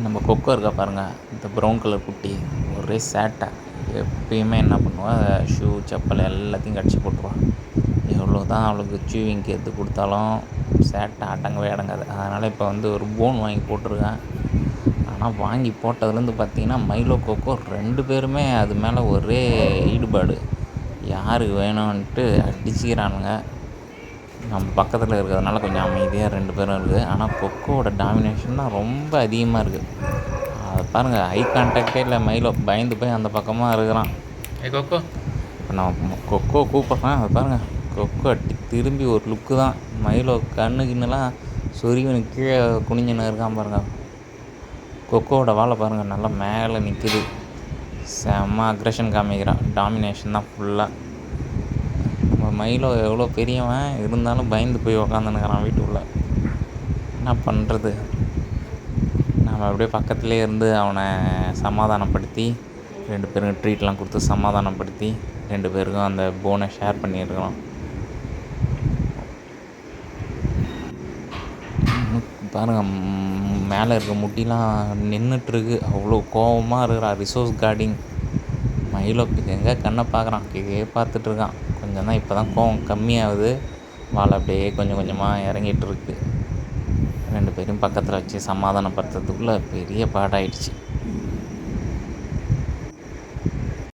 நம்ம கொக்கோ இருக்கா பாருங்கள் இந்த ப்ரௌன் கலர் குட்டி ஒரே சேட்டை எப்பயுமே என்ன பண்ணுவாள் ஷூ செப்பல் எல்லாத்தையும் கடிச்சு போட்டுருவான் எவ்வளோ தான் அவளுக்கு சூவிங்க்கு எடுத்து கொடுத்தாலும் சேட்டை அடங்கவே அடங்காது. அதனால் இப்போ வந்து ஒரு போன் வாங்கி போட்டிருக்கேன். ஆனால் வாங்கி போட்டதுலேருந்து பார்த்தீங்கன்னா மைலோ கொக்கோ ரெண்டு பேருமே அது மேலே ஒரே ஈடுபாடு. யாருக்கு வேணும்ன்ட்டு அடிச்சுக்கிறானுங்க. நம்ம பக்கத்தில் இருக்கிறதுனால கொஞ்சம் அமைதியாக ரெண்டு பேரும் இருக்குது. ஆனால் கொக்கோவோட டாமினேஷன் தான் ரொம்ப அதிகமாக இருக்குது அதை பாருங்கள் ஐ கான்டாக்டே இல்லை மைலோ பயந்து போய் அந்த பக்கமாக இருக்கிறான். ஏ கொக்கோ. இப்போ நான் கொக்கோ கூப்பிட்றேன். அதை பாருங்கள் கொக்கோ திரும்பி ஒரு லுக்கு தான். மைலோ கண்ணு கிண்ணுலாம் சொருவினு கீழே குனிஞ்சுன்னு இருக்கான் பாருங்கள் கொக்கோவோட வாழை பாருங்கள் நல்லா மேலே நிற்கிது செம்ம அக்ரெஷன் காமிக்கிறான். டாமினேஷன் தான் ஃபுல்லாக மயிலோ எவ்வளோ பெரியவன் இருந்தாலும் பயந்து போய் உக்காந்துனுக்கிறான் வீட்டுக்குள்ளே. என்ன பண்ணுறது நம்ம அப்படியே பக்கத்துலேயே இருந்து அவனை சமாதானப்படுத்தி ரெண்டு பேருக்கும் ட்ரீட்லாம் கொடுத்து சமாதானப்படுத்தி ரெண்டு பேருக்கும் அந்த போனை ஷேர் பண்ணியிருக்கிறோம். பாருங்கள் மேலே இருக்க முட்டிலாம் நின்றுட்டுருக்கு அவ்வளோ கோவமாக இருக்கிறான். ரிசோர்ஸ் கார்டிங் மயிலோ எங்கே கண்ணை பார்க்குறான்? கீழே பார்த்துட்ருக்கான் கொஞ்சம் தான் இப்போ தான் கோவம் கம்மியாகுது. வாழை அப்படியே கொஞ்சம் கொஞ்சமாக இறங்கிட்டு இருக்கு ரெண்டு பேரும் பக்கத்தில் வச்சு சமாதானப்படுத்துறதுக்குள்ளே பெரிய பாடாயிடுச்சு.